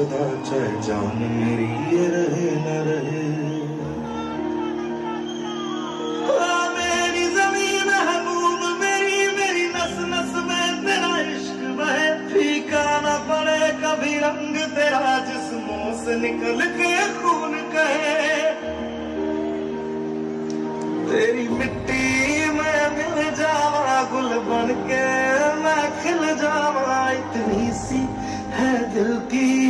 सदा चाहे जान मेरी ये रहे न रहे हाँ, मेरी जमीन है मूम मेरी मेरी नस नस में तेरा इश्क बहे फीका न पड़े कभी रंग तेरा जिस्मों से निकल के खून कहे तेरी मिट्टी में मिल जावा गुल बन के मैं खिल जावा इतनी सी है दिल की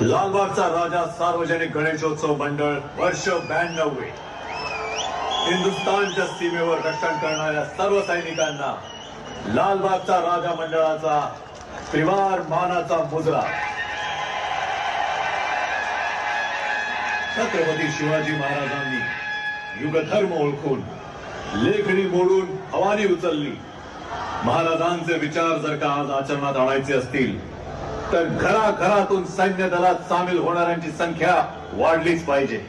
लालबागचा राजा सार्वजनिक गणेशोत्सव मंडळ वर्ष ब्याण्णव हिंदुस्थानच्या सीमेवर रक्षण करणाऱ्या सर्व सैनिकांना लालबागचा राजा मंडळाचा त्रिवार मानाचा मुजरा. छत्रपती शिवाजी महाराजांनी युगधर्म ओळखून लेखणी मोडून हवानी उचलली. महाराजांचे विचार जर का आज आचरणात आणायचे असतील तर घराघरातून सैन्य दलात सामील होणाऱ्यांची संख्या वाढलीच पाहिजे.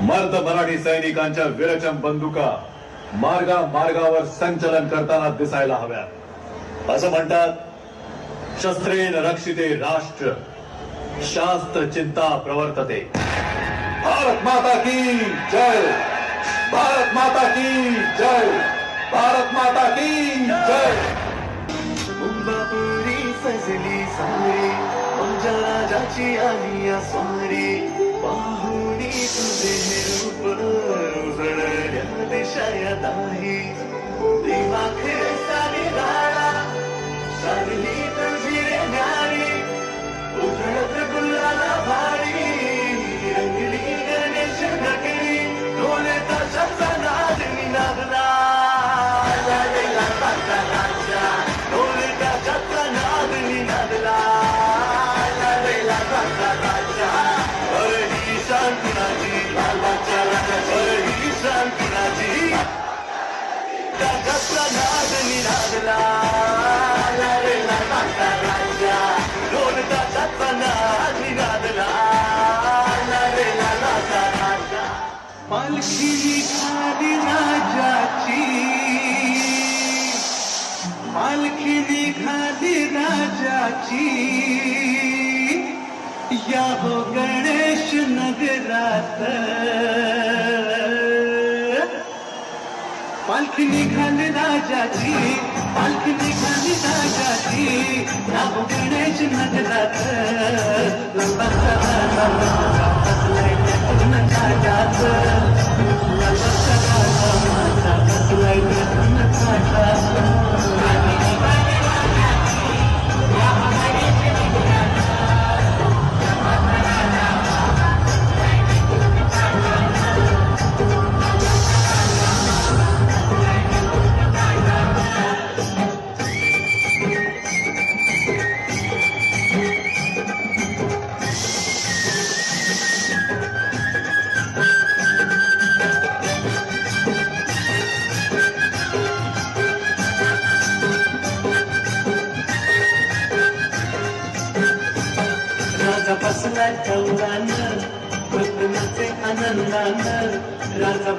मर्द मराठी सैनिकांच्या विरचम बंदुका मार्गा मार्गावर संचलन करताना दिसायला हव्या असं म्हणतात शस्त्रेन रक्षिते राष्ट्र शास्त्र चिंता प्रवर्तते. भारत माता की जय! भारत माता की जय! भारत माता की जय! मुंबापुरी सजली सारी माझ्या राजाची आली या पाहुणी तुझे रूप उजळल्या दिशाया आहे पालखी निघाली राजाची. पालखी खाली राजाची. या हो गणेश नगरात. पालखी निघाली राजाची पालखी निघाली राजाची. या हो गणेश नगरात. राजा बसला राजा